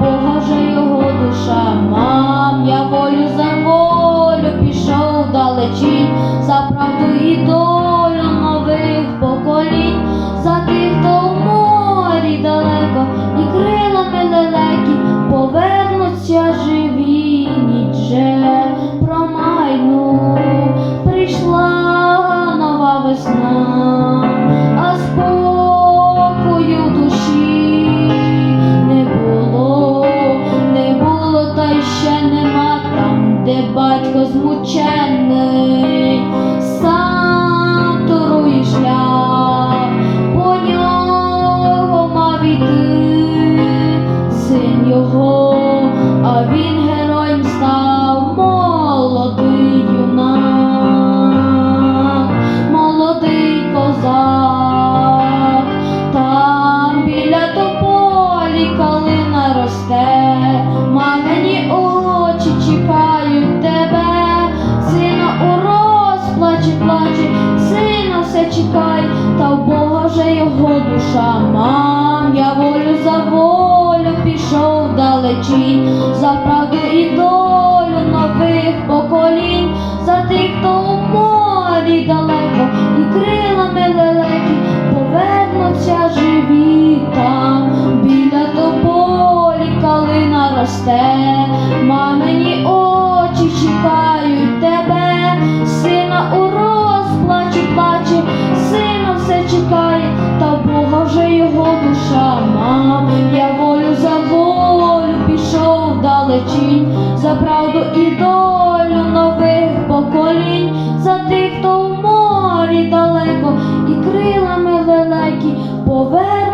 та в Бога же його душа. Мам, я волю за волю пішов далечінь, за правду і долю нових поколінь, за тих, хто в морі далеко, і крилами лелеки повернуться живі, ніч же промайну прийшла нова весна, батько змучений, його душа, мам, я волю за волю пішов далечінь, за правду і долю нових поколінь, за тих, хто у морі далеко, і крилами лелеки повернуться живі там, біля тополі калина росте, морі